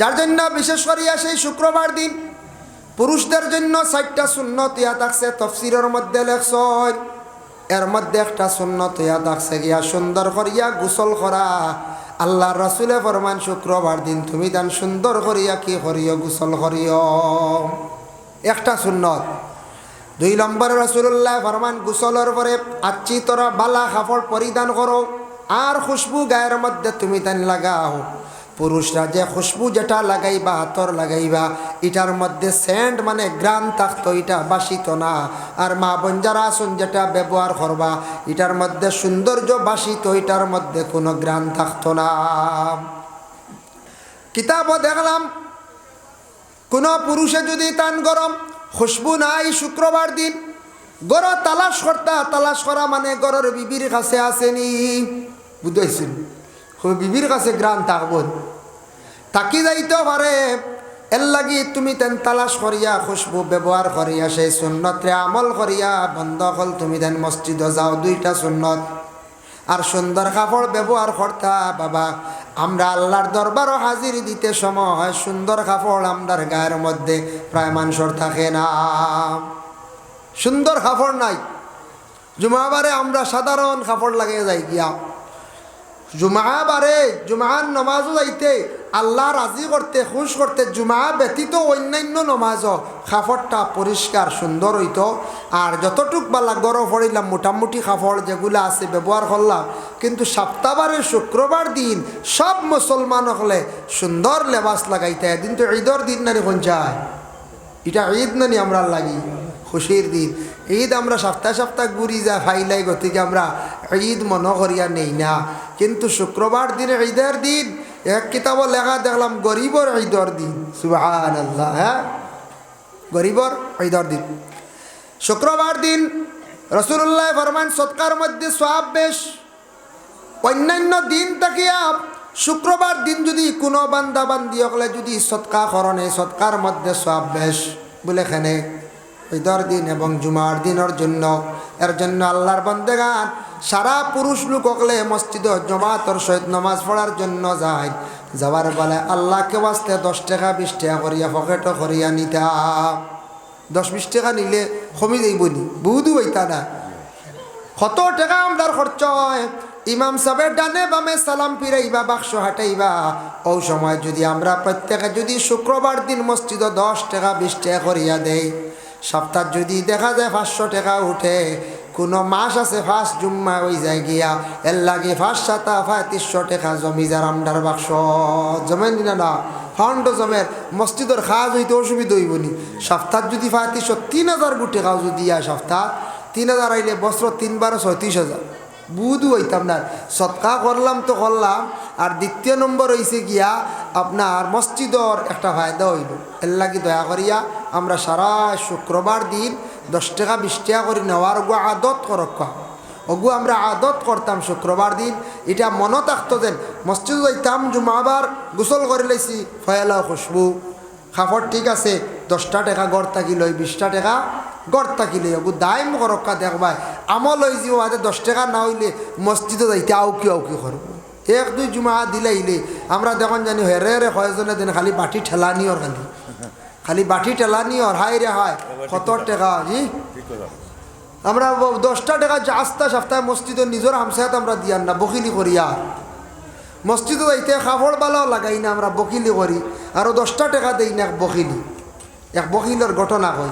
যার জন্য বিশেষ করিয়া সেই শুক্রবার দিন পুরুষদের জন্য চারটা সুন্নত ইয়া থাকছে, তফসিরের মধ্যে লেখছয় এর মধ্যে একটা সুন্নত ইয়া থাকছে গিয়া সুন্দর করিয়া গোসল করা। আল্লাহ রসুলে ফরমান, শুক্রবার দিন তুমি দান সুন্দর করিয়া কি করিও, গোসল করিও। একটা সুন্নত। দুই নম্বর রসুল্লাহ ফরমান, গোসলের পরে আচ্ছি তোরা বালা কাপড় পরিধান করো, আর খুশবু গায়ের মধ্যে তুমি তান লাগাও। পুরুষরা যে খুশবু যেটা লাগাইবা হাতর লাগাইবা, এটার মধ্যে সেন্ট মানে গ্রান থাকতো, এটা বাসিত না। আর মা বঞ্জারা আসুন যেটা ব্যবহার করবা, এটার মধ্যে সৌন্দর্য বাসিত, এটার মধ্যে কোনো গ্রান থাকতো না। কিতাবও দেখলাম, কোনো পুরুষে যদি তান গরম, খুশবু নাই শুক্রবার দিন গড় তালাশ করতা, তালাশ করা মানে গড়ের বিবির কাছে আসেনি। বুঝাইছেন বিবির কাছে গ্রান থাকব তাকি যাইতে পারে, এর লাগি তুমি তেন তালাশ করিয়া, খুশবু ব্যবহার করিয়া, সেই সুন্নতরে আমল করিয়া, বন্ধ হল, তুমি তেন মসজিদ যাও, দুইটা সুন্নত। আর সুন্দর কাপড় ব্যবহার করতা, বাবা, আমরা আল্লাহর দরবারও হাজির দিতে সময়, সুন্দর কাপড় আমরার গায়ের মধ্যে প্রায় মানুষের থাকে না। সুন্দর কাপড় নাই। জুমাবারে আমরা সাধারণ কাপড় লাগিয়ে যাই গিয়া। জুমাবারে জুমার নমাজও যাইতে, আল্লাহ রাজি করতে খুশ করতে জুমা ব্যতীত অন্যান্য নমাজও কাপড়টা পরিষ্কার সুন্দর হইত। আর যতটুক বালা গরম পড়িলাম মোটামুটি কাপড় যেগুলো আছে ব্যবহার করলাম কিন্তু সপ্তাহবারের শুক্রবার দিন সব মুসলমান হলে সুন্দর লেবাস লাগাইতে এদিন তো ঈদর দিন নানি পঞ্চায় এটা ঈদ নানি আমরা লাগি। খুশির দিন। ঈদ আমরা সপ্তাহ সপ্তাহ ঘুরি যা ফাইলাই গতিকে আমরা ঈদ মনে করিয়া নেই না। কিন্তু শুক্রবার দিনে ঈদের দিন, এক কিতাব লেখা দেখলাম, গরিবর ঈদর দিন। সুবাহান আল্লাহ হ্যাঁ? গরিবর ঈদর দিন। শুক্রবার দিন রসুল্লাহ ফরমান, সৎকার মধ্যে সব বেশ। অন্যান্য দিন তাকিয়া শুক্রবার দিন যদি কোনো বান্দা বান্দি হলে যদি সৎকা করণে, সৎকার মধ্যে সব বেশ, বলে খানে। ঈদর দিন এবং জুমার দিনের জন্য। এর জন্য আল্লাহর বন্দেগান সারা পুরুষ লোক হকলে মসজিদ জমাতর সহিত নমাজ পড়ার জন্য যায়। যাওয়ার বেলায় আল্লাহকে বাঁচতে দশ টাকা, বিশ টাকা করিয়া পকেটও করিয়া নিতা। দশ, বিশ টাকা নিলে কমি যাইব নি? বহুদু বইতা না। কত টাকা আমরার খরচ হয়? ইমাম সাহেবের ডানে বামে সালাম ফিরাইবা, বাক্স হাঁটাইবা। ও সময় যদি আমরা প্রত্যেকে যদি শুক্রবার দিন মসজিদ দশ টাকা, বিশ টাকা করিয়া দেই সপ্তাহ যদি দেখা যায় পাঁচশো টাকা উঠে, কোনো মাস আছে ফার্স্ট জুম্মা ওই যায় গিয়া এর লাগে ফার্স্ট সাতা পঁয়ত্রিশশো টাকা জমি যার আমদার বাক্স। জমেন না না ফাউন্ড জমের, মসজিদের খাওয়া হইতে অসুবিধা হইব নি। সপ্তাহ যদি পঁয়ত্রিশশো তিন হাজার গুটে খাওয়া যদি আয় সপ্তাহ, তিন হাজার আইলে বছর তিনবার ছয়ত্রিশ হাজার। বুধু হইতাম না সৎকা করলাম তো করলাম, আর দ্বিতীয় নম্বর হইছে গিয়া আপনার মসজিদর একটা ফায়দা হইল। এর লাগি দয়া করিয়া আমরা সারা শুক্রবার দিন দশ টাকা, বিশ টাকা করে নেওয়ার গো আদত করক্কা ওগু আমরা আদত করতাম শুক্রবার দিন। এটা মনে থাকতো যেন মসজিদ যাইতাম, জুমাবার গোসল করে লাইছি ফয়ালা খুশবু। খাফর ঠিক আছে, দশটা টাকা গড় থাকিল বিশটা টাকা গড় থাকিলে ওগু দায়ম করক্কা দেখবাই আমল হয়ে যাব আদে দশ টাকা না হইলে মসজিদে যাইতে আউকি আউকি করব এক, দুই জুমা দিলাইলে আমরা দেখুন জানি হেরে হেরে কয়েকজনে দিন খালি বাটি ঠেলা নিওর খালি। খালি বাটি ঠেলা নিওর হাই রে হায় কত টাকা জি আমরা দশটা টাকা আস্তা সপ্তাহে মসজিদে নিজের হামসায়াত আমরা দিয়ান না বকিলি করিয়া মসজিদে যাইতে কাপড় বালাও লাগাই না, আমরা বকিলি করি আরও দশটা টাকা দেই না এক বকিলি। এক বকিলের ঘটনা কই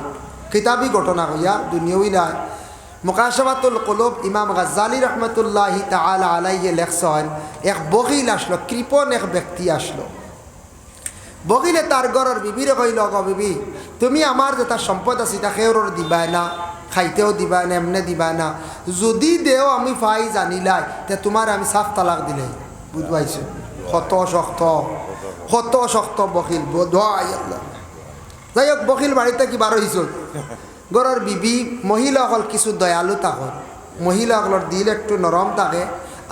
কিতাবি ঘটনা কইয়া দুনিয়াই নাই। মোকাশাবাতুল কলব ইমাম গাজ্জালি রহমতুল্লাহি তালা আলাইয়ে লেখছেন, এক বকিল আসলো, কৃপণ এক ব্যক্তি আসলো। বকিলে তার ঘরের বিবিরে কইল গ বিবি, তুমি আমার যে তার সম্পদ আছে তা খেউর দিবাই না, খাইতেও দিবাই না, এমনে দিবাই না। যদি দেও আমি পাই জানিলাই তে তোমার আমি সাফ তালাক দিলে বুঝবাইছো? কত শক্ত কত শক্ত বকিল আল্লাহ। যাই হোক বকিল বাড়িতে কি বার হইছ ঘরের বিবি, মহিলাসকল কিছু দয়ালু থাকল মহিলাসকলের দিল একটু নরম থাকে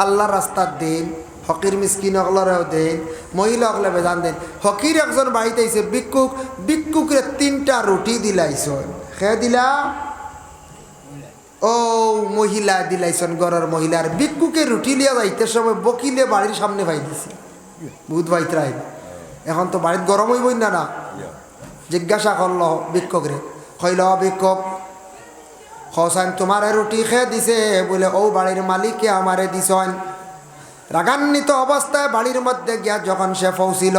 আল্লাহর রাস্তার দিন ফকির মিসকিন সকলেরও দেন মহিলাসকলে বেজান দেন ফকির একজন বাড়িতে আইছে বিক্ষুক বিক্ষুকরে তিনটা রুটি দিলাইছ সে দিলা? ও মহিলা দিলাইছন ঘরের মহিলার বিক্ষুকে রুটি লিয়া যাইতে সময় বকিলে বাড়ির সামনে পাই দিছি। বহুত বাইতরাই এখন তো বাড়িতে গরম হইবই না না। জিজ্ঞাসা করল ভিক্ষকরে কইল, ভিক্ষক হসান তোমারে রুটি খেয়ে দিছে। বলে ও বাড়ির মালিককে আমারে দিছন রাগান্বিত অবস্থায় বাড়ির মধ্যে গিয়া যখন সে পৌঁছিল,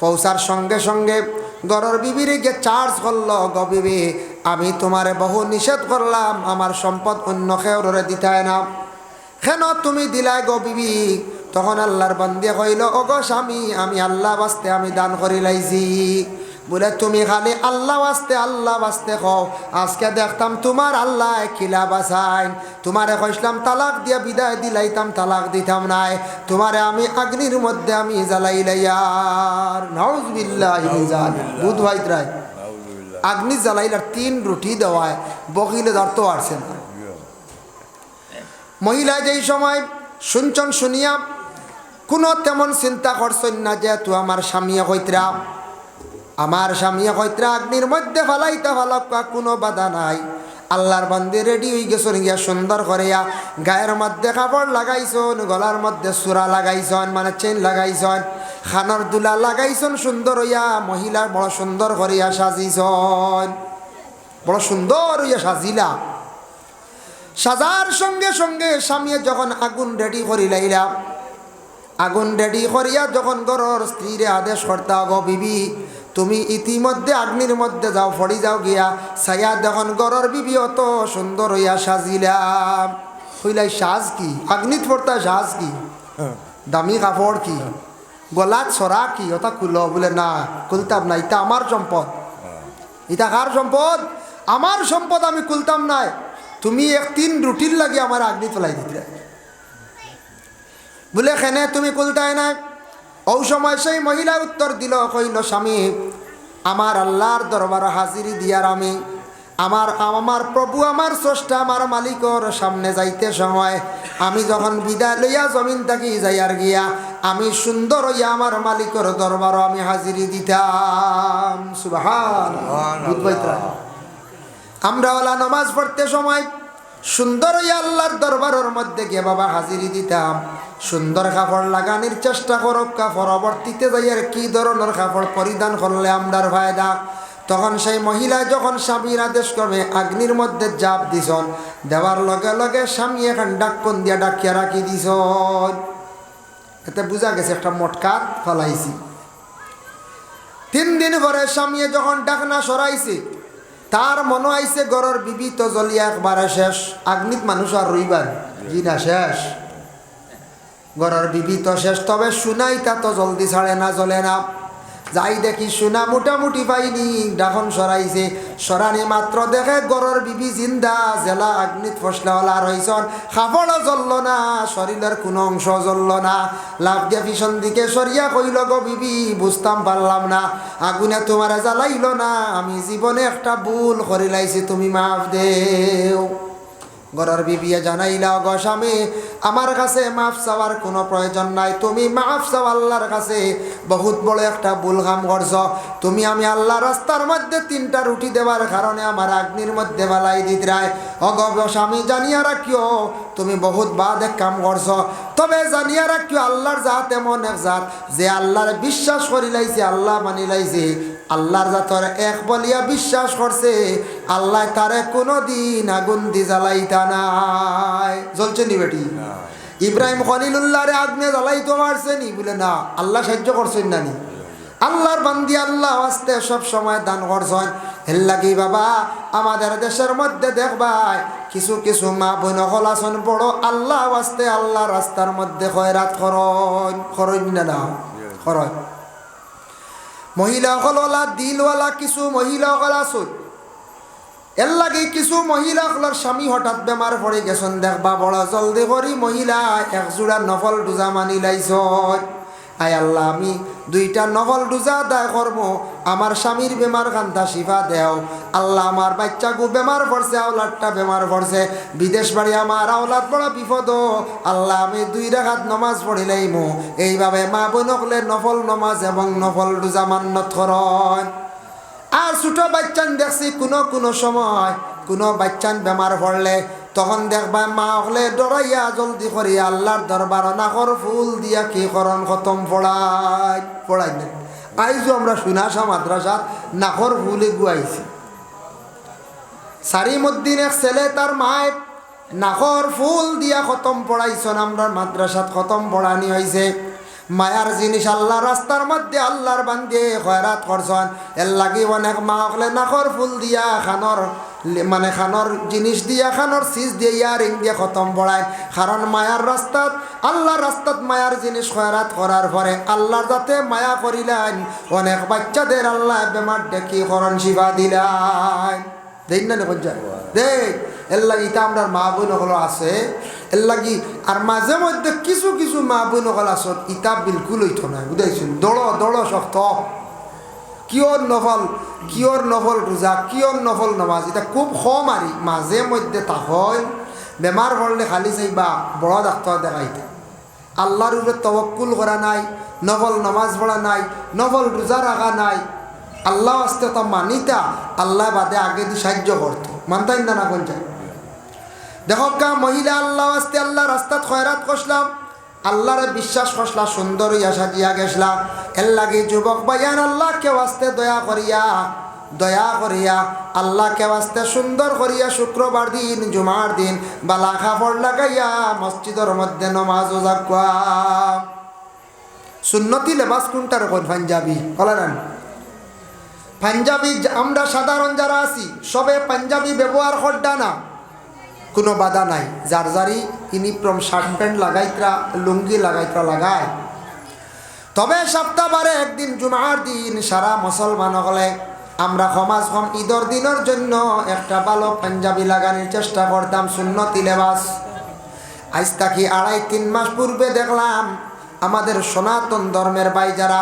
পৌঁছার সঙ্গে সঙ্গে গরর বিবির গিয়ে চার্জ করল, গ আমি তোমারে বহু নিষেধ করলাম, আমার সম্পদ অন্য খেউরে দিতায় না। কেন তুমি দিলাই গো বিবি? তখন আল্লাহর বন্দিয়ে কইল ও গো স্বামী, আমি আল্লাহ বাস্তে আমি দান করি লাইছি বলে তুমি খালি আল্লাহ বাস্তে আল্লাহ বাস্তে কও। আজকে দেখতাম তোমার আল্লাহ খিলা বাসাইন তোমারে কইসলাম তালাক দিয়া বিদায় দিলাইতাম তালাক দিতাম নাই। তোমারে আমি অগ্নির মধ্যে আমি জ্বালাই লাইয়ার নাউজবিল্লাহ বুধ ভাই রায় আগ্নি জ্বালাইলার তিন রুটি দেওয়ায় বকিলে ধরতে পারছে না। মহিলা যেই সময় শুনছন শুনিয়া কোনো তেমন চিন্তা করছেন না যে যেহেতু আমার স্বামীয়ে কইতরা আমার স্বামীয়ে কইতরা অগ্নির মধ্যে ফালাইতে ফালাক্কা কোনো বাধা নাই। আল্লাহর বান্দি রেডি হয়ে গেছেন, গিয়া সুন্দর করিয়া গায়ের মধ্যে কাপড় লাগাইছন, গলার মধ্যে সুরা লাগাইছন মানে চেন লাগাইছন, খানার দুলা লাগাইছন, সুন্দর হইয়া মহিলা বড় সুন্দর করিয়া সাজিছন। বড় সুন্দর হইয়া সাজিলা। সাজার সঙ্গে সঙ্গে স্বামীয়ে যখন আগুন রেডি করি লাইলাম আগুন রেডি করিয়া যখন গরর স্ত্রীরে আদেশ করতা গো বিবি তুমি ইতিমধ্যে আগ্নির মধ্যে যাও ফড়ি যাও গিয়া ছায়া যখন গরর বিবি অত সুন্দর হইয়া সাজিলাম হইলাই সাজ কি? আগ্নিত পড়তা সাজ কি? দামি কাপড় কি? গলাত সরা কি? ওটা খুলো বলে না খুলতাম না এটা আমার সম্পদ। এটা কার সম্পদ? আমার সম্পদ আমি খুলতাম নাই। তুমি এক তিন রুটির লাগে আমার আগ্নি তোলাই দিতে বলে খেনে তুমি কুলতায় না ও সময় সেই মহিলা উত্তর দিল কইল স্বামী আমার আল্লাহর দরবার হাজিরি দিয়ার আমি। আমার আমার প্রভু আমার স্রষ্টা আমার মালিকর সামনে যাইতে সময় আমি যখন বিদায় লইয়া জমিন থাকি যাইয়ার গিয়া আমি সুন্দর হইয়া আমার মালিকর দরবারও আমি হাজিরি দিতাম। সুবাহান আমরা ওলা নমাজ পড়তে সময় সুন্দর আল্লাহর দরবারের মধ্যে গিয়ে বাবা হাজিরি দিতাম। সুন্দর কাপড় লাগানির চেষ্টা করক পরবর্তীতে যাইয়ার কি ধরনের কাপড় পরিধান করলে আমরার ফায়দা? তখন সেই মহিলা যখন স্বামীর আদেশ করবে, আগ্নির মধ্যে জাপ দিছন। দেওয়ার লগে লগে স্বামী এখন ডাক্কন দিয়া ডাকিয়া রাখি দিছন। এতে বোঝা গেছে একটা মটকাত ফলাইছি। তিন দিন পরে স্বামী যখন ডাকনা সরাইছে তার মনে আইছে গরর বিবি, তো জলিয়া একবারে শেষ। আগ্নিত মানুষ আর রইবার জি না শেষ। গরর বিবি তো শেষ। তবে শুনাই তা তো জলদি ছাড়ে না, জ্বলে না। যাই দেখি সোনা মোটামুটি পাইনি। ডাখন সরাইছে। সরানি মাত্র দেখে গরর বিবি জিন্দা, জেলা আগ্নিত ফসলাওয়ালা রইছন। খাবড়ও জ্বলল না, শরীরের কোনো অংশ জ্বলল না। লাভ দিয়ে পিছন দিকে সরিয়া কইল গো বিবি, বুঝতাম পারলাম না। আগুনে তোমার জ্বালাইল না, আমি জীবনে একটা ভুল করিলাইছি, তুমি মাফ দেও। গরর বিবিয়ে জানাইলা, গো স্বামী, আমার কাছে মাফ চাওয়ার কোনো প্রয়োজন নাই। তুমি মাফ চাও আল্লাহর কাছে। বহুত বড় একটা ভুল কাম করছ। তুমি আমি আল্লাহ রাস্তার মধ্যে তিনটা রুটি দেওয়ার কারণে আমার আগ্নির মধ্যে বালাই দিতরায় অগ স্বামী, জানিয়া রাখিও, তুমি বহুত বাদ এক কাম করছ। তবে জানিয়া রাখিও, আল্লাহর জাত এমন এক জাত যে আল্লাহর বিশ্বাস করি লাইছে আল্লাহ মানি লাইছে আল্লাহর জাতর এক বলিয়া বিশ্বাস করছে আল্লাহ তারে কোনো দিন আগুন দি জ্বালাইতা নাই। জ্বলছে নি বেটি? ইব্রাহিম খলিলুল্লাহরে আগুনে জ্বালাইতে মারছে নি বলে না আল্লাহ সাহায্য করছেন না নি। আল্লাহর বান্দি আল্লাহ আসতে সব সময় দান করছেন। হেল লাগি বাবা আমাদের দেশের মধ্যে দেখবাই কিছু কিছু মা বোন হলাসন বড় আল্লাহ আসতে আল্লাহ রাস্তার মধ্যে খয়রাত করন। করন না না করন মহিলাসকলওয়ালা দিলওয়ালা কিছু মহিলাসকল আসুন এর লাগে কিছু মহিলাসকলের স্বামী হঠাৎ বেমার পড়ে গেছেন দেখবা বড় জলদি করি মহিলা একজোড়া নফল দুজা মানি লাইছ আয় আল্লাহ, আমি দুইটা নফল ডোজা দায় কর্ম আমার স্বামীর বেমার কান্তা শিফা দেও। আল্লাহ আমার বাচ্চাগু বেমার পড়ছে, আওলাদটা বেমার পড়ছে। বিদেশ বাড়ি আমার আওলাদ বড় বিপদ। আল্লাহ, আমি দুই রাখাত নমাজ পড়িলাইমু এইভাবে মা বোনকলে নফল নমাজ এবং নফল ডোজা মান্নত করন। আর ছোট বাচ্চান দেখছি কোনো কোনো সময় কোনো বাচ্চান বেমার পড়লে তখন দেখবা মা হলে ডরাইয়া জলদি করিয়া আল্লাহর দরবার নাকর ফুল দিয়া কি করন খতম পড়াই পড়াই না আইজো আমরা সুনাসা মাদ্রাসাত নাকর ফুলে গুয়াইছি। সারিমুদ্দিন এক ছেলে তার মায় নাকর ফুল দিয়া খতম পড়াইছন, আমরা মাদ্রাসাত খতম পড়ানি হয়েছে মায়ার জিনিস আল্লাহ রাস্তার মধ্যে আল্লাহর বান্ধে খয়রাত করছন। এর লাগি অনেক মা হলে নাকর ফুল দিয়া খানর মানে খানর জিনিস দিয়া, খানর সিজ দিয়ে ইয়ারিং দিয়ে খতম পড়ায় কারণ মায়ার রাস্তাত আল্লাহ রাস্তাত মায়ার জিনিস খয়রাত করার পরে আল্লাহর যাতে মায়া করিলেন, অনেক বাচ্চাদের আল্লাহ বেমার ডেকি করণ শিবা দিলেন। দেখ না দেখ এর লাগি ইটা আমরা মা বোন হলো আছে। এর লাগি আর মাঝে মধ্যে কিছু কিছু মা বোন হল আসত ইটা বিলকুল হইত না বুঝাইছেন দড় দড় শক্ত। কিয়র নফল কিয়র নফল রোজা কিয়র নফল নমাজ এটা খুব কম আরি মাঝে মধ্যে তাহল বেমার পড়লে খালি চাইবা বড় ডাক্তার দেখাইতে। আল্লাহর উপরে তবকুল করা নাই, নফল নমাজ পড়া নাই, নফল রোজা রাখা নাই। আল্লাহ আসতে তো মানিতা, আল্লাহ বাদে আগে সাহায্য করতো মানতাই না না কোন যায়? দেখো কা মহিলা আল্লাহ আসতে আল্লাহ রাস্তাত খয়রাত করলাম আল্লাহরে বিশ্বাস করলা সুন্দর ইয়া সাজিয়া গেছলা এর লাগে যুবক ভাইয়ান, আল্লাহ কেউ আসতে দয়া করিয়া দয়া করিয়া, আল্লাহ কেউ আসতে সুন্দর করিয়া শুক্রবার দিন, জুমার দিন বালা খাফড় লাগাইয়া মসজিদের মধ্যে নমাজ জাকুয়া সুন্নতি লেবাস কোনটার কোন পাঞ্জাবি? বলেন পাঞ্জাবি, আমরা সাধারণ যারা আছি, সবে পাঞ্জাবি ব্যবহার করডা না। কোনো বাধা নাই। যার যারি ইউনিফর্ম শার্ট প্যান্ট লাগাইতরা, লুঙ্গি লাগাইতরা লাগায়। তবে সপ্তাহবারে একদিন জুমার দিন সারা মুসলমান হলে আমরা সমাজ কম ঈদর দিনের জন্য একটা ভালো পাঞ্জাবি লাগানোর চেষ্টা করতাম সুন্নতি লেবাস। আজ তাকি আড়াই, তিন মাস পূর্বে দেখলাম আমাদের সনাতন ধর্মের ভাই যারা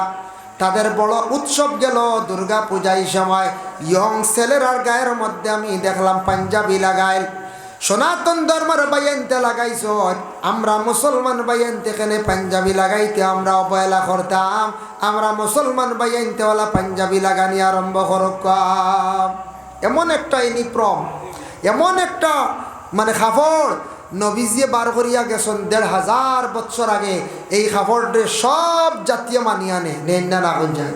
তাদের বড় উৎসব গেল দুর্গা পূজায় সময়। ইয়ং ছেলেরার গায়ের মধ্যে আমি দেখলাম পাঞ্জাবি লাগাই সনাতন ধর্মের বাইনতে লাগাইছ। আমরা মুসলমান বাইনতে এখানে পাঞ্জাবি লাগাইতে আমরা অবহেলা করতাম। আমরা মুসলমান বাইনতেওয়ালা পাঞ্জাবি লাগানি আরম্ভ করকাম এমন একটা ইউনিফর্ম এমন একটা মানে খাফড় নবীজিয়ে বার করিয়া গেছেন দেড় হাজার বছর আগে। এই খাফড়ে সব জাতীয় মানিয়া নে, নেন না রাখুন যায়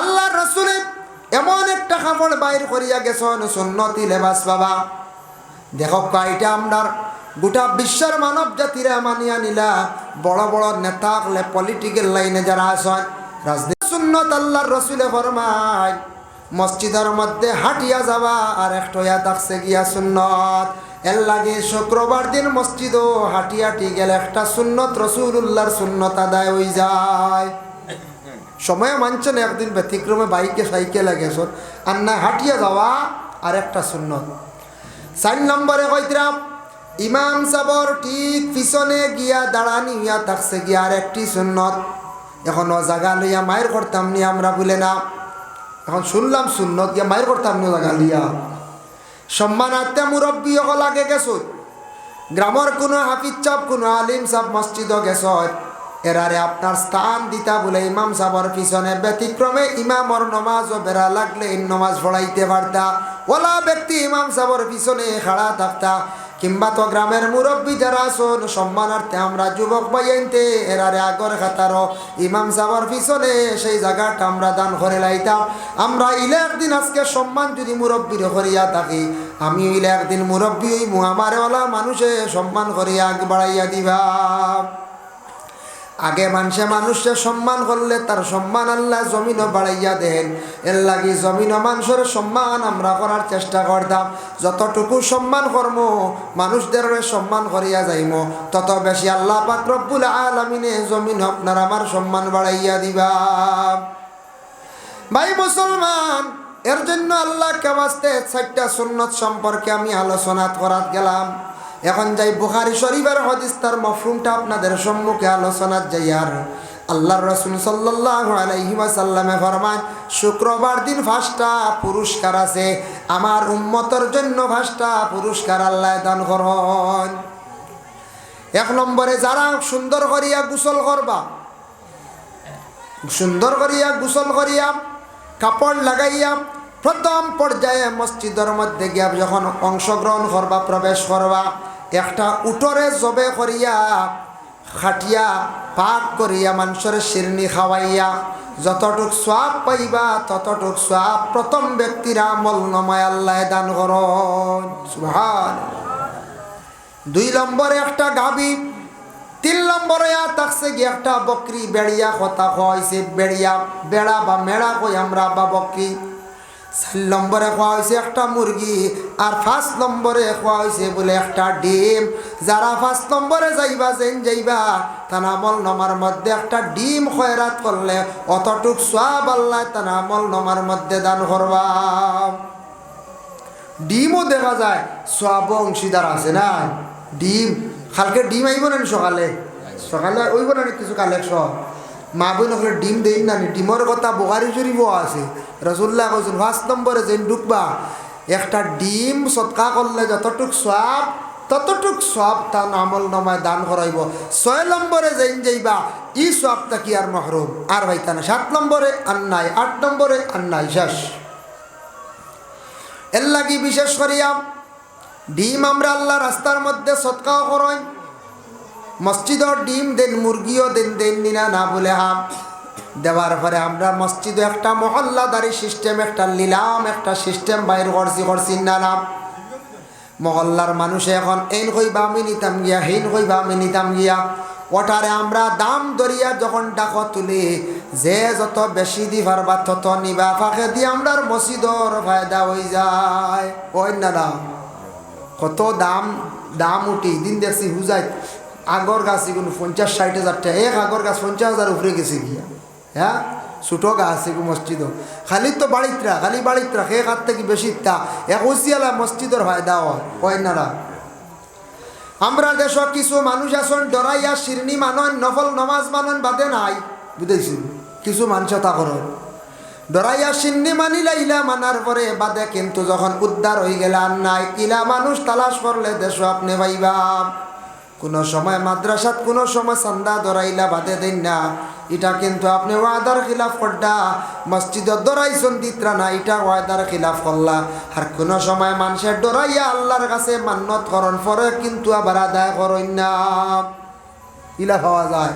আল্লাহ রসুলে এমন একটা কাপড় বাইর করিয়া গেছেন সুন্নতি লেবাস, বাবা। দেখো কয়টা আমরার গোটা বিশ্বের মানব জাতিরা মানিয়া নিলা বড় বড় নেতা হলে পলিটিক্যাল লাইনে যারা আসেন রাজনীতি, সুন্নত আল্লাহর রসুলে ফরমায়, মসজিদের মধ্যে হাঁটিয়া যাবা আর একটা থাকছে গিয়া সুন্নত। এর লাগে শুক্রবার দিন মসজিদও হাঁটি হাঁটি গেলে একটা সুন্নত রসুল্লাহর সুন্নত আদায় হয়ে যায়। সময় মানছেন একদিন, ব্যতিক্রমে বাইকে, সাইকেলে গেছ আর না হাঁটিয়া যাওয়া, আর একটা সুন্নত। চার নম্বরে কইতরাম ইমাম সাবর ঠিক পিছনে গিয়া দাঁড়ানি ইয়া থাকছে গিয়া আর একটি সুন্নত। এখন ও জাগা লইয়া মায়ের করতাম নি আমরা বলে না। এখন শুনলাম সুন্নত গিয়া মায়ের করতাম না জাগা লিয়া সম্মানার্থে মুরব্বী হল আগে গেছ গ্রামের কোনো হাফিজ চাপ কোনো আলিম সাহ মসজিদও গেছ এরারে আপনার স্থান দিতা বলে ইমাম সাবর পিছনে ব্যতিক্রমে ইমামর নমাজ ও বেড়া লাগলে এই নমাজ পড়াইতে পারতা। ওলা ব্যক্তি ইমাম সাবর পিছনে খাড়া থাকতা। কিংবা তো গ্রামের মুরব্বী যারা আসুন সম্মানার্থে আমরা যুবক বাইনতে এরারে আগর খাতারও ইমাম সাবর পিছনে সেই জায়গাটা আমরা দান করে লাইতাম। আমরা ইলে একদিন আজকে সম্মান যদি মুরব্বীর করিয়া থাকি আমি ইলে একদিন মুরব্বী আমারে ওলা মানুষে সম্মান করিয়া বাড়াইয়া দিবা। আগে মানুষে মানুষকে সম্মান করলে তার সম্মান আল্লাহ জমিনও বাড়াইয়া দেন। এর লাগি জমিন মানুষের সম্মান আমরা করার চেষ্টা করতাম। যতটুকু সম্মান কর্ম, মানুষদের সম্মান করিয়া যাইম। তত বেশি আল্লাহ পাক রব্বুল আলমিনে জমিন আপনার আমার সম্মান বাড়াইয়া দিবা। ভাই মুসলমান, এর জন্য আল্লাহ কেমাস্তে চারটা সুন্নত সম্পর্কে আমি আলোচনা করাত গেলাম। এখন যাই বুখারি শরীফের হদিস, তার মফরুমটা আপনাদের সম্মুখে আলোচনার যাই। আর আল্লাহর রসুল সাল্লাসাল্লামে ফরমান শুক্রবার দিন ফাঁসটা পুরস্কার আছে, আমার উম্মতর জন্য ফাঁসটা পুরস্কার আল্লাহ দান করন। এক নম্বরে, যারা সুন্দর করিয়া গোসল করবা, সুন্দর করিয়া গোসল করিয়া কাপড় লাগাইয়া প্রথম পর্যায়ে মসজিদের মধ্যে গিয়া যখন অংশগ্রহণ করবা, প্রবেশ করবা একটা উটরে জবে করিয়া, খাটিয়া, পাক করিয়া মানুষের শিরনি খাওয়াইয়া, যতটুক সোয়াব পাইবা, ততটুক সোয়াব প্রথম ব্যক্তির আমল নমায় আল্লাহ দান সুবহান দুই নম্বরে একটা গাবি, তিন নম্বরে থাকছে গিয়ে একটা বকরি বেড়িয়া কথা হয়েছে বেড়িয়া, বেড়া বা মেড়া কই আমরা বা বকরি? চার নম্বরে খোয়া হয়েছে একটা মুরগি আর ফার্স্ট নম্বরে খোয়া হয়েছে বলে একটা ডিম। যারা ফার্স্ট নম্বরে যাইবা, যেন যাইবা তানামল নমার মধ্যে একটা ডিম খয়রাত করলে অতটুক সব আল্লাহ তানামল নমার মধ্যে দান করবা। ডিমও দেখা যায় সব অংশীদার আছে না? ডিম, কালকে ডিম আইব না সকালে? সকালে ওইব নি কিছু কালেকশন? মা বই নকলে ডিম দেই না ডিমের কথা বোগারি জুরিব আছে। রসুল্লাহ কৈছিল ফার্স্ট নম্বরে যেন ঢুকবা। একটা ডিম সৎকা করলে যতটুক সব ততটুক সব তার আমল নমায় দান করাইব ছয় নম্বরে যেন যাইবা ই সবটা কি আর মহরুম আর ভাইতা না সাত নম্বরে আন্নাই আট নম্বরে আন্নাই শেষ। এর লাগি বিশেষ করিয়া ডিম আমরা আল্লাহ রাস্তার মধ্যে সৎকাও করই মসজিদর ডিম দেন মুরগিও দেন দেন নিনা না বলে হাম দেওয়ার পরে আমরা মসজিদে একটা মহল্লাদারি সিস্টেম একটা নিলাম, একটা সিস্টেম বাইর করছি করছি না নাম মহল্লার মানুষে এখন এইন কইবা আমি নিতাম গিয়া, হেন কইবা আমি নিতাম গিয়া। ওটারে আমরা দাম দরিয়া যখন ডাক তুলি, যে যত বেশি দি পারবা তত নিবা, ফাঁকে দিয়ে আমরার মসজিদর ফায়দা হয়ে যায়। ওই না কত দাম দাম উঠি। দিন দেখছি হুজাই আগর গাছ এগুলো পঞ্চাশ ষাট হাজার টাকা এক আগর গাছ পঞ্চাশ হাজার উপরে গেছে গিয়া। হ্যাঁ ছোটো গাছ এগুলো মসজিদও খালি তো বাড়িতরা খালি বাড়িতরা সেই হাত থেকে বেশি তা। এক উচিয়ালা মসজিদর হয় না দাম আমরা দেশ কিছু মানুষ আছেন ডরাইয়া শিরনি মানন, নফল নমাজ মানন বাদে নাই বুঝেছি কিছু মানুষ তা করো ডরাইয়া সিন্নি মানিলা ইলা মানার পরে বাদে, কিন্তু যখন উদ্ধার হয়ে গেলে আর নাই, ইলা মানুষ তালাশ করলে দেশ আপনি পাইবা। কোনো সময় মাদ্রাসাত, কোনো সময় চান্দা দরাইলা বাদে দেন না। এটা কিন্তু আপনি ওয়াদার খিলাফ করডা মসজিদত দরাইছন দিত্রা না, এটা ওয়াদার খিলাফ করলা। আর কোনো সময় মানুষের ডরাইয়া আল্লাহর কাছে মান্নত করন পরে কিন্তু আবার আদায় করেন না। ইলা খাওয়া যায়।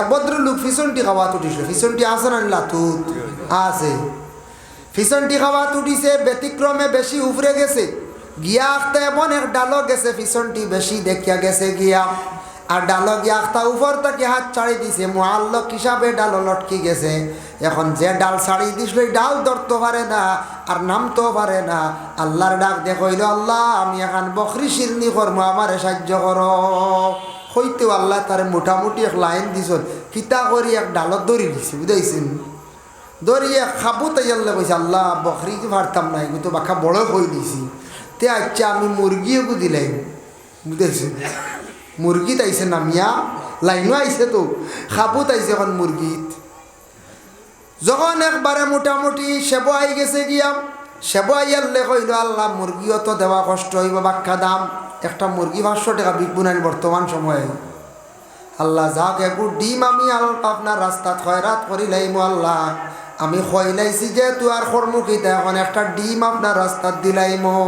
এক ভদ্রলোক ফিসনটি খাওয়া তুটিছিল ফিসনটি আছে না লাতুত আছে। ফিসনটি খাওয়া তুটিছে, ব্যতিক্রমে বেশি উফরে গেছে। গিয়া আখতে এমন এক ডালো গেছে ফিসনটি বেশি দেখিয়া গেছে গিয়া। আর ডালো গিয়া আখতা উপর থেকে হাত ছাড়ি দিছে মোয়াল্লক হিসাবে ডালো লটকি গেছে। এখন যে ডাল ছাড়ি দিছিল ডাল ধরতে পারে না, আর নামতেও পারে না। আল্লাহর ডাক দেখইল আল্লাহ, আমি এখন বকরি শিরনি কর্ম, আমারে সাহায্য করো। হইতেও আল্লাহ তার মোটামুটি এক লাইন দিছ কিতা করি এক ডালত দড়ি দিছে, বুঝাইছেন? দড়িয়ে খাব তাই আল্লাহ কইছে, আল্লাহ, বকরি কি পারতাম না এগুলো তো বাখা বড় কই দিছি। তে আচ্ছা আমি মুরগিও দিলাই বুঝাইছেন মুরগি তাইছে নামিয়া লাইনও আইছে তো খাব তাইছে এখন মুরগিত। যখন একবারে মোটামুটি সেব আই গেছে গিয়া সেব আইয়ালে কইল, আল্লাহ মুরগিও তো দেওয়া কষ্ট হইব বাক্কা দাম। একটা মুরগি পাঁচশো টাকা বিকবো নাই বর্তমান সময়ে আল্লাহ, যাক একু ডিম আমি আপনার রাস্তাত খয়রাত করিলাইমু আল্লাহ। আমি খয়লাইছি যে তুই আর কর্মকিতে এখন একটা ডিম আপনার রাস্তাত দিলাইমো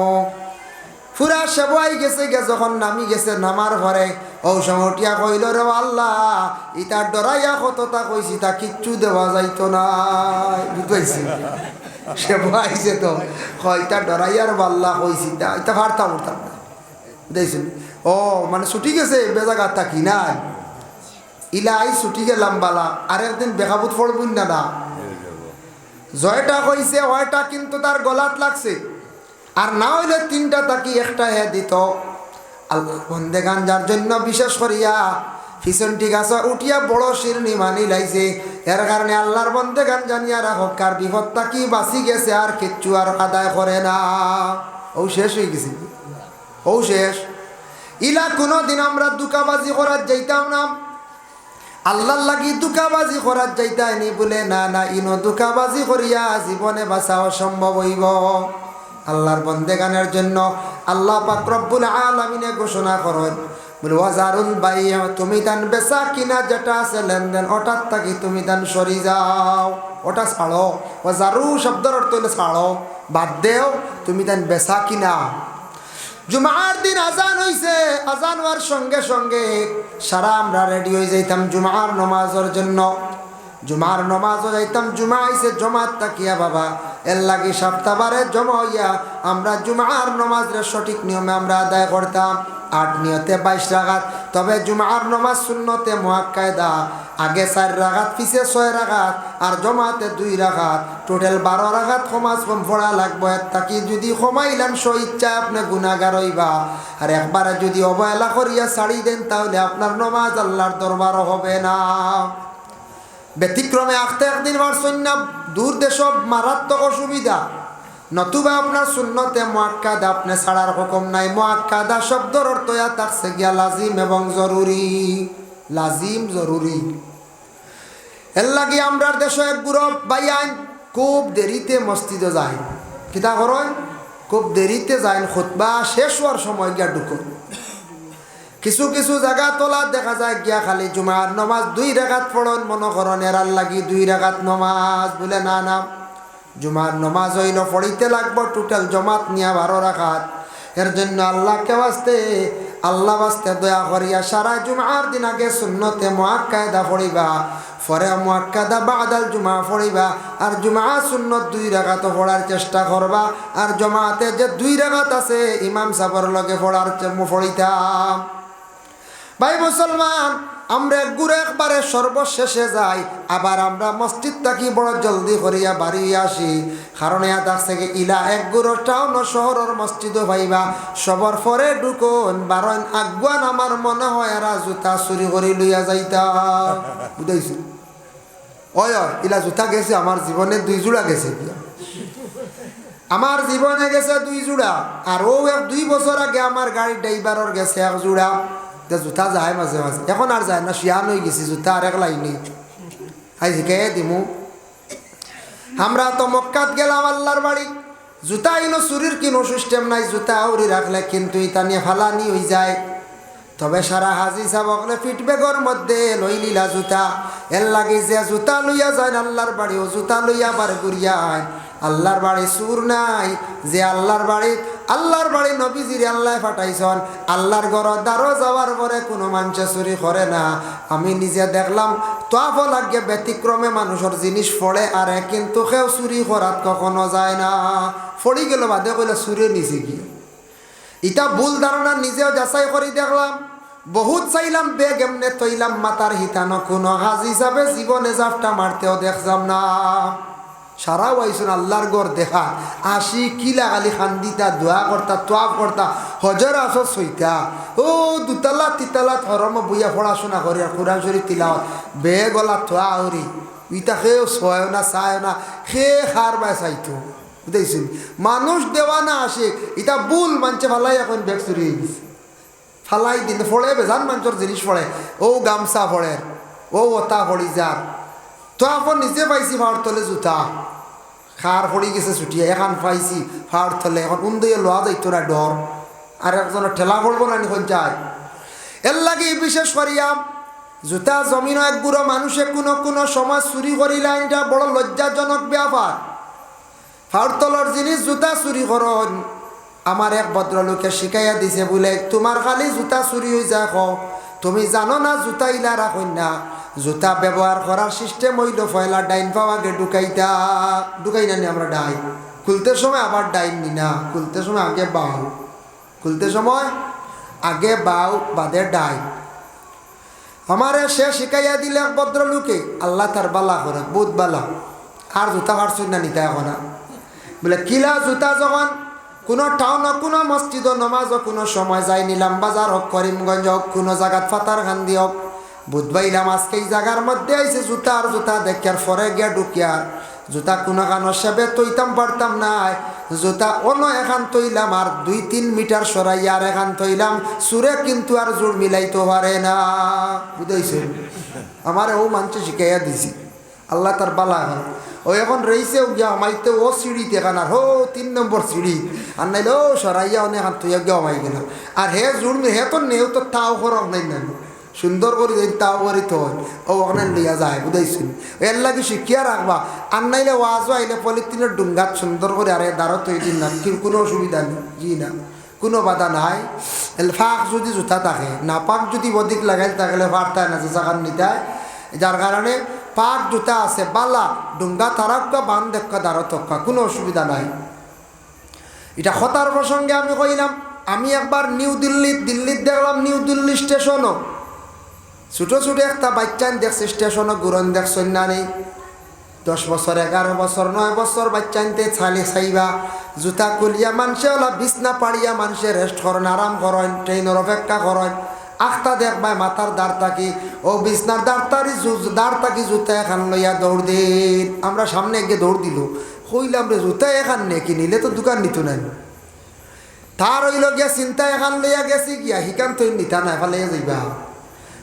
ফুরা সেবাই গেছে গে যখন নামি গেছে নামার ঘরে। ও সমটিয়া কইল রে আল্লাহ ইতার ডরাইয়া কতটা কইছি তা কিচ্ছু দেওয়া যাইতো না। বুঝাইছি সেবা আইছে তো কয়টা ডরাইয়ার বাল্লা কইছি তা এটা পারতাম উঠতাম না। বুঝাইছেন ও মানে ছুটি গেছে বেজাগার থাকি না ইলা আই ছুটি গেলাম বালা আরেকদিন বেকাবুত পড়বুন না না। জয়টা কইছে ওয়টা কিন্তু তার গলাত লাগছে। আর না হইলে তিনটা তাকি, একটা হে দিত। আল্লাহ বন্দেগান যার জন্য বিশেষ করিয়া ফিসনটি গাছ উঠিয়া বড় শিরনি মানি লাইছে। এর কারণে আল্লাহর বন্দেগান জানিয়া রাখক কার বিপদ তাকি বাঁচি গেছে, আর কিচ্ছু আর আদায় করে না। ও শেষ হয়ে গেছে। ও শেষ। ইলা কোনো দিন আমরা দুকাবাজি করার যাইতাম না। আল্লাহর লাগি দুকাবাজি করার যাইতাইনি বলে, না না, ইনো দুকাবাজি করিয়া জীবনে বাঁচা অসম্ভব হইব। আল্লাহর বন্দেগানের জন্য আল্লাহ পাক রব্বুল আলামিনে ঘোষণা করেন। বলে ওয়াজারুল বাই তুমি তান বেচা কিনা যেটা আছে লেনদেন, ওটার থাকি তুমি তান সরি যাও। ওটা ছাড়ো। ওয়াজারু শব্দের অর্থ হইলে ছাড়ো। বাদ দেও, তুমি তান বেচা কিনা। জুমার দিন আজান হইছে। আজান হওয়ার সঙ্গে সঙ্গে সারা আমরা রেডি হয়ে যাইতাম জুমার নমাজের জন্য। জুমার নমাজও যাইতাম, জুমা আইসে জমাত তাকিয়া বাবা। এর লাগি সপ্তাহবারে জমা হইয়া আমরা জুমার নমাজের সঠিক নিয়মে আমরা আদায় করতাম। আট নিয়তে বাইশ রাগাত। তবে জুমার নমাজ শূন্যতে মহাকায়দা আগে চার রাগাত, পিছে ছয় রাগাত আর জমাতে দুই রাগাত। টোটাল বারো রাগাত সমাজ কম পড়া লাগবো। তাকি যদি কমাইলাম স্ব ইচ্ছায় আপনি গুণাগার হইবা। আর একবারে যদি অবহেলা করিয়া ছাড়ি দেন, তাহলে আপনার নমাজ আল্লাহর দরবারও হবে না। ব্যতিক্রমে আখতে একদিন পারছেন না দূর দেশব মারাত্মক অসুবিধা। নতুবা আপনার শূন্যতে মোয়াক্কাদা আপনি ছাড়ার হুকুম নাই। মোয়াক্কাদা শব্দর অর্থ থাকছে গিয়া লাজিম এবং জরুরি। লাজিম, জরুরি। এর লাগি আমরার দেশ এক গুরব বাইয়াইন খুব দেরিতে মসজিদে যায়। কিতা করেন? খুব দেরিতে যায়। খুতবা শেষ হওয়ার সময় গিয়া ঢুকুন। কিছু কিছু জায়গা তোলা দেখা যায়, গিয়া খালি জুমার নমাজ দুই রেখাত পড়ন মনে করেন এরার লাগি দুই রেখাত নমাজ বলে, না না। জুমার নমাজ হইল পড়িতে লাগবো টোটাল জমাত নিয়া বারো রাখাত এর জন্য আল্লাহকে বাঁচতে আল্লাহ বাঁচতে দয়া করিয়া সারা জুমার দিন আগে শূন্যতে মহাক্কায়দা পড়িবা পরে মহাক্কাদা বাদাল জুমা পড়িবা আর জুমা শূন্যত দুই রাখাত পড়ার চেষ্টা করবা আর জমাতে যে দুই রাখাত আছে, ইমাম সাবর লগে পড়ার পড়িতাম ভাই মুসলমান আমরা ঘুরে একবারে সর্বশেষে যাই আবার আমরা মসজিদ থাকি বড় জলদি করিয়া বাড়ি আসি। কারণ ইয়াত আছে কি ইলা এক গুরো টাউন শহরের মসজিদও ভাইবা সবর পরে ঢুকন বারণ আগুয়ান আমার মনে হয় এরা জুতা চুরি করে লইয়া যাইতা। বুঝাইছি ওই ইলা জুতা গেছে আমার জীবনে দুই জোড়া গেছে। আমার জীবনে গেছে দুই জোড়া আর ও এক দুই বছর আগে আমার গাড়ির ড্রাইভারের গেছে এক জোড়া। যে জোতা যায় মাঝে মাঝে এখন আর যায় না শিয়ান হয়ে গেছি জোতা আর এক লাইনি আই শিখে দিমু মক্কাত গেলাম আল্লাহর বাড়ি জুতা ইনো কিনো সিস্টেম নাই জুতা উড়ি রাখলে কিন্তু ইতা নিয়ে ফালানি হয়ে যায় তবে সারা হাজি সাবকলে ফিটবেগর মধ্যে লই জুতা এর লাগে যে জুতা লইয়া যায় আল্লাহর বাড়ি ও জুতা লইয়া বার ঘুরিয়া আল্লাহর বাড়ি সুর নাই যে আল্লাহর বাড়ি আল্লাহর বাড়ি নবীজির আল্লাহ ফাটাইছন আল্লাহর ঘর দ্বারও যাওয়ার পরে কোনো মানুষে চুরি করে না। আমি নিজে দেখলাম, তোয়াফ লাগে ব্যতিক্রমে মানুষের জিনিস পড়ে আর, কিন্তু কেউ চুরি করাত কখনো যায় না। ফড়ি গেল, বাদে কইলে, চুরে নিছে কি? ইটা ভুল ধারণা, নিজেও যাচাই করে দেখলাম। বহুত চাইলাম, বেগ এমনে তৈলাম মাতার হিতানো কোনো হাজ হিসাবে জীবনে জাফটা মারতেও দেখলাম না। সারাও আইসুন আল্লাহর গড় দেখা। আসি কিলা খালি খান্দিতা দোয়া করতা তোয়াব করতা হজর আস সইতা ও দুতালা তিতালা ধরম বইয়া পড়াশোনা করি আর কোরআন শরীফ তিলাওয়াত বে গলা থোয়া হরি ইটা সেও ছয় না চায় না সে খার বাই চাইতো। বুঝাইছেন মানুষ দেওয়া না আসে ইটা বুল মানছে ফালাই এখন বেগ চুরি হয়ে গেছে। ফালাই দিন ফড়ে বেজান মানুষের জিনিস ফড়ে ও গামছা ফড়ে ও ওতা ফড়ি যার তো এখন নিজে পাইছি ফাওয়ার তলে জুতা। খার পড়ি গেছে ছুটিয়া এখন পাইছি ফাওয়ার তলে, এখন উন্দইয়ে লোয়া যাইতো না ডর আর একজনের ঠেলা পড়ব না নিখন যায় এর লাগে বিশেষ করিয়া জুতা জমিন এক বুড়ো মানুষে কোনো কোনো সমাজ চুরি করিলা এটা বড় লজ্জাজনক ব্যাপার ফাউরতলর জিনিস জুতা চুরি করন আমার এক ভদ্রলোকে শিখাইয়া দিছে বলে তোমার খালি জুতা চুরি হয়ে যায় খ তুমি জানো না জুতা ইলা রাখুন না? জুতা ব্যবহার করার সিস্টেম হইল, ফয়লা ডাইন পাওয়াকে ঢুকাইতা। ঢুকাই না আমরা ডাইন। খুলতে সময় আবার ডাইন নি না। খুলতে সময় আগে বাউ খুলতে সময় আগে বাউ বাদে ডাইন। আমারে সে শিখাইয়া দিলে ভদ্রলোকে, আল্লাহ তার বালা করে বুধ বালা। আর জুতা কাটছুন না নিতা এখন বলে, কিলা জুতা যখন কোনো টাউন কোনো মসজিদ নমাজ কোনো সময় যাই নিলাম বাজার হোক, করিমগঞ্জ হোক, কোনো জায়গাত ফাতার খান্দি হোক বুধবাইলাম আজকে এই জায়গার মধ্যে আইসে জুতা আর জুতা দেখার পরে গিয়া ঢুকিয়ার জুতা কোনো কানো সেবে তৈতাম পারতাম নাই, জুতা অন্য এখান তৈলাম আর দুই তিন মিটার সরাই আর এখান তৈলাম, সুরে কিন্তু আর জোর মিলাইতে পারে না। বুঝাইছে? আমার ও মানুষ শিখাইয়া দিছি। আল্লাহ তার বালা এখন ও এখন রইছে গিয়া মাইতে ও সিঁড়িতে এখন আর, হো, তিন নম্বর সিঁড়ি। আর নাইলে ও সরাইয়া অনেক হাত তুইয়া গিয়া আমাই গেল। আর হে জুড় হে তো নেও তো তাও করব নাই না সুন্দর করে দিন তাও করি তো ও ওখানে লিয়া যায়, বুঝাইছুন? এর লাগে শিখিয়া রাখবা, আর নাইলে ওয়াজও আইলে পলিথিনের ডুঙ্গাত সুন্দর করে, আরে দাঁড়ো তৈরি দিন না কি কোনো অসুবিধা নেই, জি না। কোনো বাধা নাই। ফাঁক যদি জুতা থাকে, না পাক যদি অধিক লাগাই থাকলে ফাটতায় না জাগান নিতায় যার কারণে পাক জুতা আছে, বালা ডুঙ্গা তারাক্কা বান দেখা দাঁড়ো তক্কা, কোনো অসুবিধা নাই। এটা হতার প্রসঙ্গে আমি কইলাম, আমি একবার নিউ দিল্লি দিল্লির দেখলাম, নিউ দিল্লি স্টেশনও। ছোটো ছোটো একটা বাচ্চান দেখছে স্টেশনও গুরন দেখছেন না নেই দশ বছর, এগারো বছর, নয় বছর বাচ্চানতে ছালি চাইবা জুতা কুলিয়া মানুষে অলপ বিছনা পাড়িয়া মানুষে রেস্ট করেন, আরাম করেন ট্রেনের অপেক্ষা করেন। আখতা দেখবাই মাথার দাঁড় থাকি, ও বিছনার দাঁড় তারি দাঁড় থাকি জুতা এখান লইয়া দৌড় দিন আমরা সামনে গিয়ে দৌড় দিল। কইলাম রে, জুতা এখান নে কিনিলে তো দোকান নিত নাই। তার হইল গিয়া, চিন্তা এখান লইয়া গেছি গিয়া হিকান তুই নিতা না এফালে যাইবা।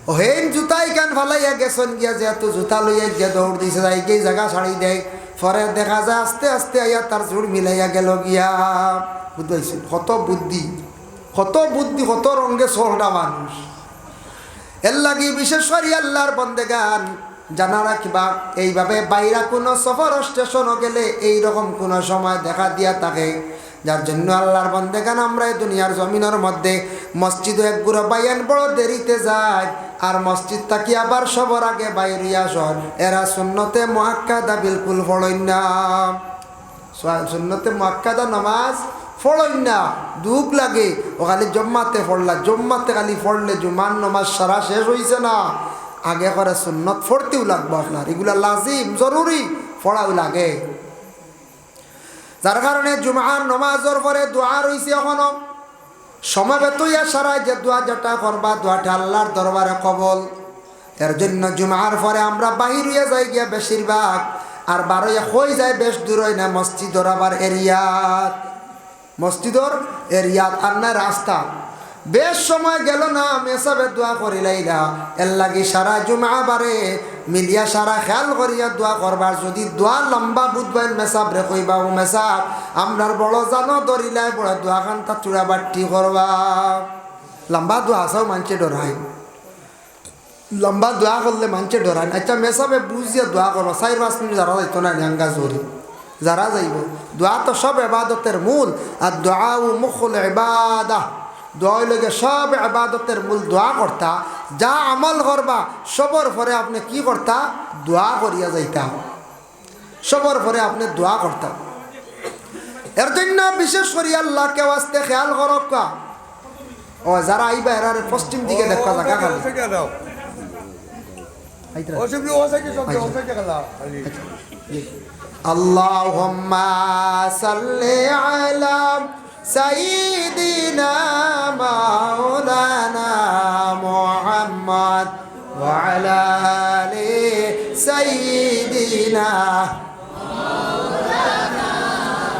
হেন জুতা ইকান ফালাইয়া গেছন গিয়া, যেহেতু জুতা লইয়া গিয়া দৌড় দিছে, যাই গিয়ে জায়গা ছাড়ি দেয় পরে দেখা যায় আস্তে আস্তে আইয়া তার জোর মিলাইয়া গেল গিয়া। বুঝতে কত বুদ্ধি কত বুদ্ধি, কত রঙে সরটা মানুষ। এর লাগি বিশেষ করে আল্লাহর বন্দেগান জানা রাখবা, এইভাবে বাইরা কোনো সফর স্টেশনও গেলে এই রকম কোনো সময় দেখা দিয়া থাকে। যার জন্য আল্লাহর বন্দেগান আমরা এই দুনিয়ার জমিনের মধ্যে মসজিদ এক গুঁড়ো বাইয়ান বড় দেরিতে যায়। আর মসজিদ থাকি আবার সবার আগে বাইরিয়া সর এরা শূন্যতে মহাক্কাদা বিলকুল ফড়ই না শূন্যতে মহাক্কাদা নামাজ ফড়ই না দুঃখ লাগে। ও খালি জম্মাতে ফড়লা জম্মাতে খালি ফড়লে জুমান নমাজ সারা শেষ হয়েছে না। আগে করে সুন্নত ফড়তেও লাগবো আপনার। এগুলা লাজিম, জরুরি ফড়াও লাগে। যার কারণে জুমার নমাজের পরে দোয়া রয়েছে এখনও। সমাবেত ইয়া সারায় যে দোয়া যেটা করবা, দোয়াটা আল্লাহর দরবারে কবল। এর জন্য জুমার পরে আমরা বাহির হইয়া যাই গিয়া বেশিরভাগ, আর বারোয়া হয়ে যায় বেশ দূর না, মসজিদর আবার এরিয়াত। মসজিদর এরিয়াত আর না রাস্তা। বেশ সময় গেল না মেসাবে দোয়া করিলাইলা এর লাগি সারা জুমা বারে মিলিয়া সারা খেয়াল করিয়া দোয়া করবার। যদি দোয়া লম্বা বুধবার মেসাব রে কইবা, ও মেসাব, আমরার বড় জানো দরিলাই বড় দোয়া খান তা চূড়া বাটি করবা। লম্বা দোয়া আসাও মানছে ডরাই। লম্বা দোয়া করলে মানছে ডরাই। আচ্ছা মেসাবে বুঝিয়া দোয়া করবা। চার পাঁচ মিনিট যারা যাইতো না ন্যাঙ্গা জোরে। যারা যাইব। দোয়া তো সব এবাদতের মূল। আর দোয়া ও মুখল এবাদা দোয়াই লগে সব আবাদতের মূল দোয়া করতা। যা আমল করবা সবর পরে আপনি কি করতা? দোয়া করিয়া যাইতা। সবর পরে আপনি দোয়া করতা। এর জন্য বিশেষ করে আল্লাহকে আসতে খেয়াল করক ও যারা আইবা এরা পশ্চিম দিকে দেখা জায়গা খালি। আল্লাহ সাল্লে আলাম سيدنا مولانا محمد وعلى آل سيدنا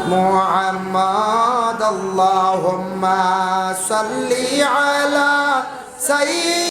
محمد. اللهم صل على سيدنا